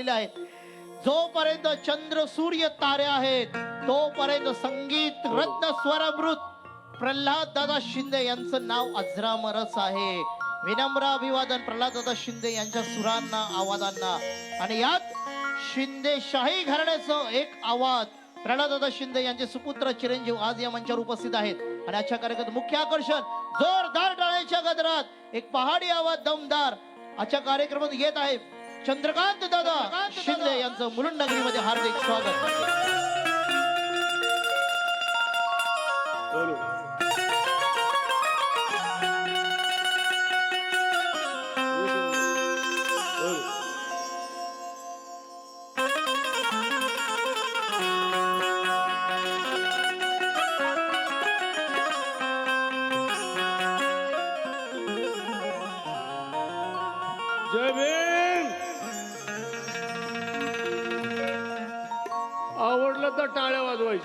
केलेले आहेत. जोपर्यंत चंद्र सूर्य तारे आहेत तोपर्यंत संगीत रत्न स्वरमृत प्रल्हाद दादा शिंदे यांचं नाव अजरामरच आहे. विनम्र अभिवादन प्रल्हाद दादा शिंदे यांच्या सुरांना आवाजांना. आणि यात शिंदे शाही घराण्याचं एक आवाज प्रल्हाद दादा शिंदे यांचे सुपुत्र चिरंजीव आज या मंचावर उपस्थित आहेत. आणि आजच्या कार्यक्रमात मुख्य आकर्षण जोरदार टाळ्यांच्या गजरात एक पहाडी आवाज दमदार आजच्या कार्यक्रमात येत आहे. चंद्रकांत दादा शिंदे यांचं मुलुंड नगरीमध्ये हार्दिक स्वागत.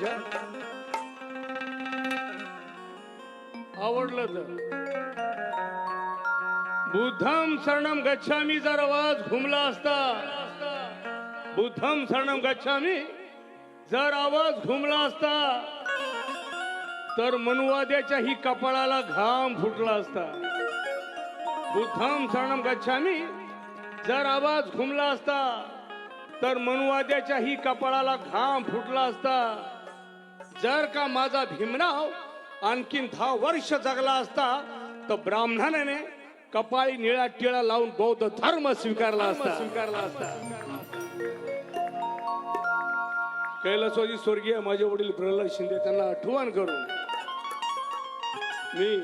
पाहिजे. आवडलं तर. बुद्धम शरणम गच्छामी जर आवाज घुमला असता. बुद्धम शरणम गच्छामी जर आवाज घुमला असता. तर मनुवाद्याच्या ही कपाळाला घाम फुटला असता. बुद्धम शरणम गच्छामी जर आवाज घुमला असता. तर मनुवाद्याच्या ही कपाळाला घाम फुटला असता. जर का माझा भीमराव आणखीन दहा वर्ष जगला असता तर ब्राह्मणाने कपाळी निळा टिळा लावून बौद्ध धर्म स्वीकारला असता. स्वीकारला असता. कैलासवादी स्वर्गीय माझे वडील प्रल्हाद शिंदे त्यांना आठवण करून मी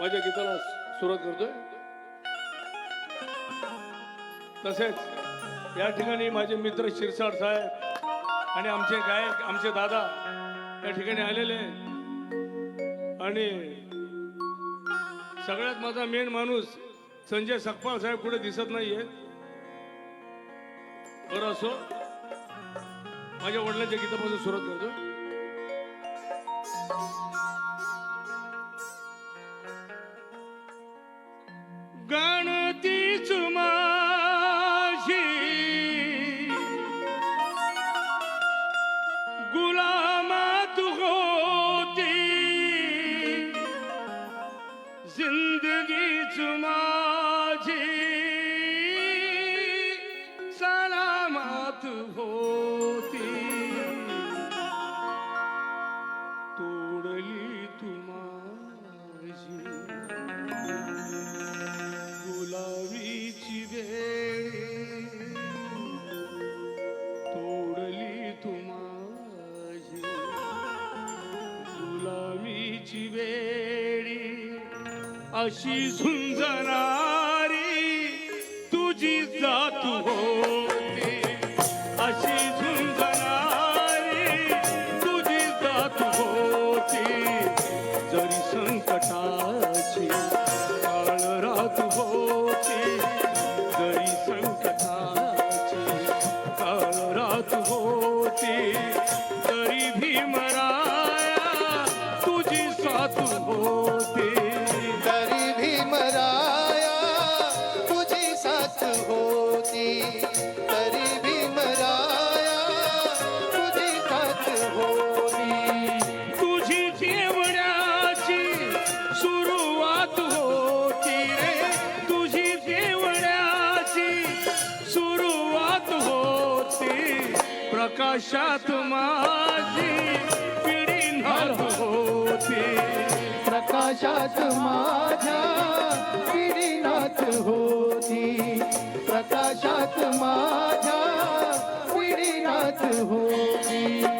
माझ्या गीताला सुरुवात करतोय. तसेच या ठिकाणी माझे मित्र शिरसाट साहेब आणि आमचे गायक आमचे दादा या ठिकाणी आलेले आणि सगळ्यात माझा मेन माणूस संजय सकपाळ साहेब कुठे दिसत नाहीये. बरं असो माझ्या वडिलांच्या गीतापासून सुरुवात करतो. गाणं होती. तोडली तुम्हाजी. गुलाबीची वेळ तोडली तुम्हाजी. गुलाबीची वेळी अशी झुंजणारी सतहोती प्रकाशात माझी पिढी नाथ होती. प्रकाशात माझ्या पिढीनाथ होती. प्रकाशात माझ्या पिढीनाथ होती.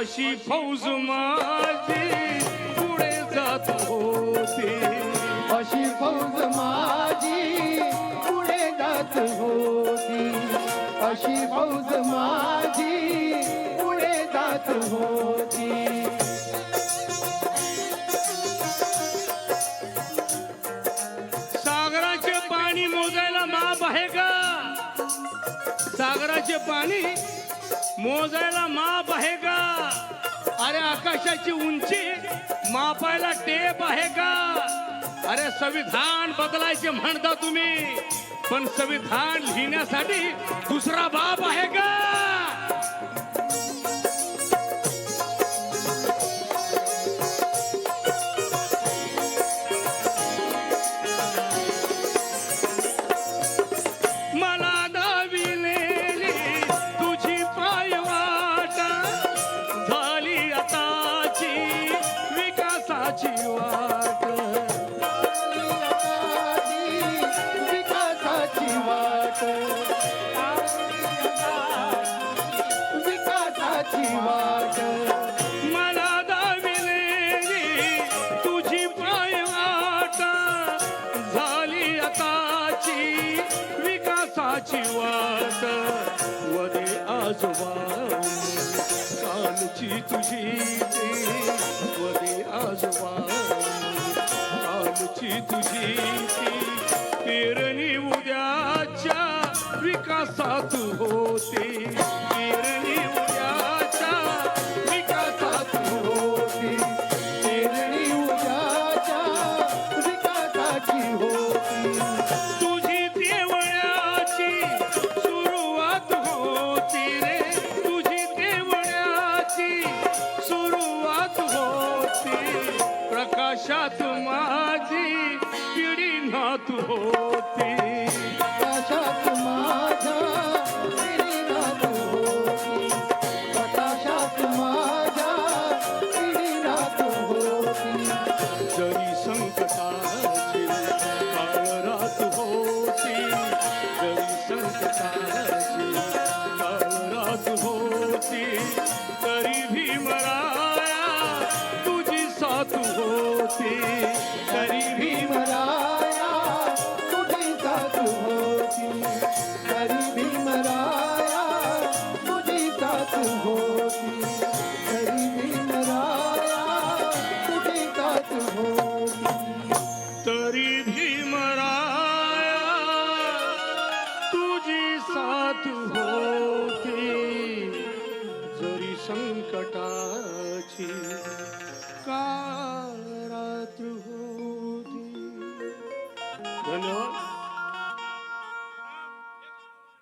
अशी फौज माझी पुढे जात होती. अशी फौज माझी पुढे जात होती अशी फौज माझी पुढे जात होती. आकाशाचे पाणी मोजायला माप आहे का? अरे आकाशाची उंची मापायला टेप आहे का? अरे संविधान बदलायचे म्हणता तुम्ही पण संविधान लिहिण्यासाठी दुसरा बाप आहे का? आजोबा कालची तुझी ती वदे आजोबा कालची तुझी पेरणी उद्याच्या विकासात होते. पिढी नात साथ होती जरी संकटाची का